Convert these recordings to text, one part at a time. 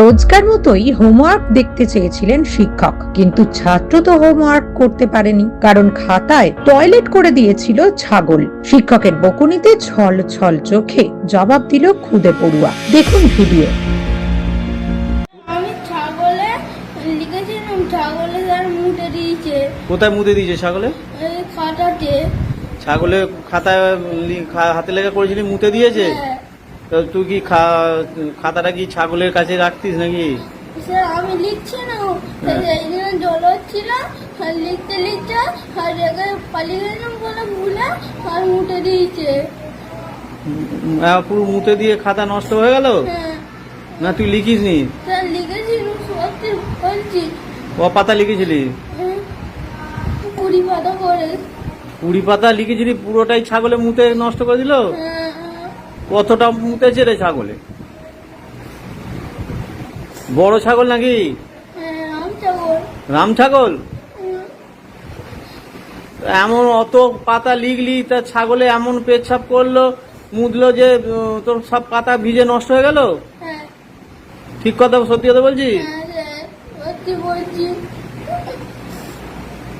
রোজকার মতোই হোমওয়ার্ক দেখতে চেয়েছিলেন শিক্ষক। কিন্তু ছাত্র তো হোমওয়ার্ক করতে পারেনি কারণ খাতায় টয়লেট করে দিয়েছিল ছাগল। শিক্ষকের বকুনিতে ছল ছল চোখে জবাব দিল খুদে পড়ুয়া। দেখুন ভিডিও। ছাগলে তার মুটে দিয়েছে। কোথায় মুদে দিয়েছে ছাগলে? এই খাটাতে ছাগলে খাতায় হাতে লেখা করেছিলি মুতে দিয়েছে? হ্যাঁ। তো তুই কি খাতাটা কি ছাগলের কাছে রাখতিস নাকি? স্যার আমি লিখছি না হ্যাঁ। এই জন্য জল হচ্ছিল লিখতে লিখতে আর জায়গায় পালিয়ে গেলাম বলে ভুলে আর মুটে দিয়েছে। পুরো মুতে দিয়ে খাতা নষ্ট হয়ে গেল? হ্যাঁ। না তুই লিখিস নি স্যার সত্যি বলছি। পাতা লিখেছিলি? হ্যাঁ। কুড়ি পাতা করে। কুড়ি পাতা লিখেছিলি পুরোটাই ছাগলে মুতে নষ্ট করে দিল? হ্যাঁ। কতটা মুতেছে রে ছাগলে? বড় ছাগল নাকি? রাম ছাগল? এমন অত পাতা লিখলি তা ছাগলে এমন পেচ্ছাপ করল, মুদলো যে তোর সব পাতা ভিজে নষ্ট হয়ে গেল? ঠিক কথা, সত্যি কথা বলছি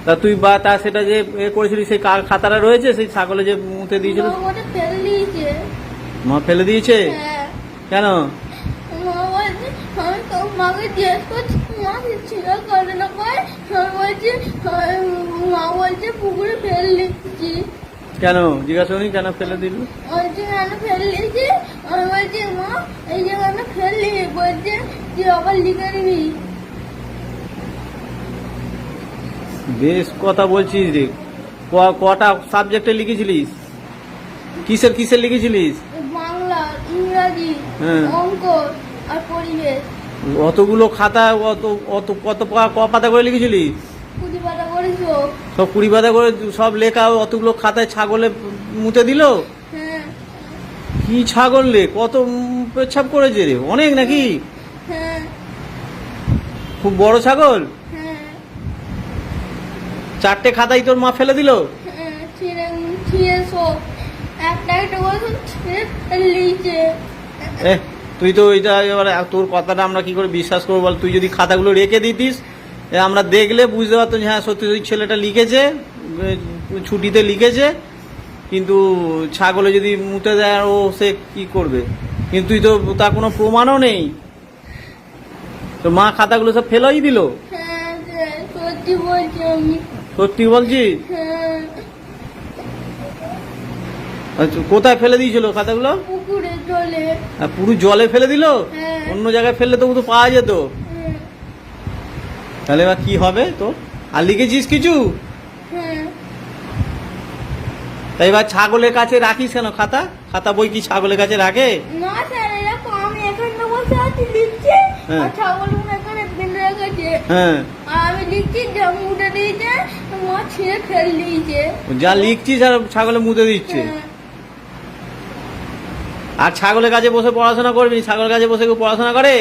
তা তুই বা, তা সেটা যে এ করেছিলি, সেই খাতাটা রয়েছে? সেই ছাগলে যে মুতে দিয়েছিল? মা ফেলে দিয়েছে? হ্যাঁ। কেন? মা বলছে আমি তো মাকে জিজ্ঞেস করছি মা ছিল করে না করে আমি বলছি মা বলছে পুকুরে ফেলে দিচ্ছি কেন? জিজ্ঞাসা করি কেন ফেলে দিল? বলছে কেন ফেলে দিয়েছি? আমি বলছি মা এই যে কেন ফেললি? বলছে যে আবার লিখে নিবি। বেশ কথা বলছিস রে। কটা সাবজেক্টে লিখেছিলিস? কিসের কিসের লিখেছিলিস? বাংলা ইংরাজি হ্যাঁ। অঙ্ক আর পরিবেশ। অতগুলো খাতা অত অত কত ক পাতা করে লিখেছিলিস? সব কুড়ি পাতা করে সব লেখা অতগুলো খাতায় ছাগলে মুতে দিল? হ্যাঁ। কি ছাগল রে কত পেচ্ছাপ করেছে রে অনেক নাকি? হ্যাঁ। খুব বড় ছাগল? চারটে খাতাই তোর মা ফেলে দিল? এ তুই তো এটা এবার তোর কথাটা আমরা কি করে বিশ্বাস করব বল? তুই যদি খাতাগুলো রেখে দিতিস আমরা দেখলে বুঝতে পারতো যে হ্যাঁ সত্যি ছেলেটা লিখেছে ছুটিতে লিখেছে কিন্তু ছাগলে যদি মুতে দেয় ও সে কি করবে? কিন্তু তুই তো তার কোনো প্রমাণও নেই। তো মা খাতাগুলো সব ফেলাই দিল? হ্যাঁ সত্যি বলছি সত্যি বলছিস? আচ্ছা, কোথায় ফেলে দিয়েছিল খাতাগুলো? পুকুরে পুরো জলে ফেলে দিল? হ্যাঁ। অন্য জায়গায় ফেললে তো তো পাওয়া যেত। তাহলে এবার কি হবে তো আর লিখেছিস কিছু? হ্যাঁ। তাই এবার ছাগলের কাছে রাখিস কেন খাতা? খাতা বই কি ছাগলের কাছে রাখে? না স্যার এরকম আমি এখানে বসে আছি লিখছি। হ্যাঁ। আর ছাগলগুলো এখানে ফেলে রেখেছে। হ্যাঁ। আমি লিখছি জম উঠে দিয়েছে মা ছিঁড়ে ফেলে দিয়েছে। যা লিখছিস আর ছাগলে মুতে দিচ্ছে। আর ছাগলের কাছে বসে পড়াশোনা করবি? ছাগলের কাছে বসে কেউ পড়াশোনা করে?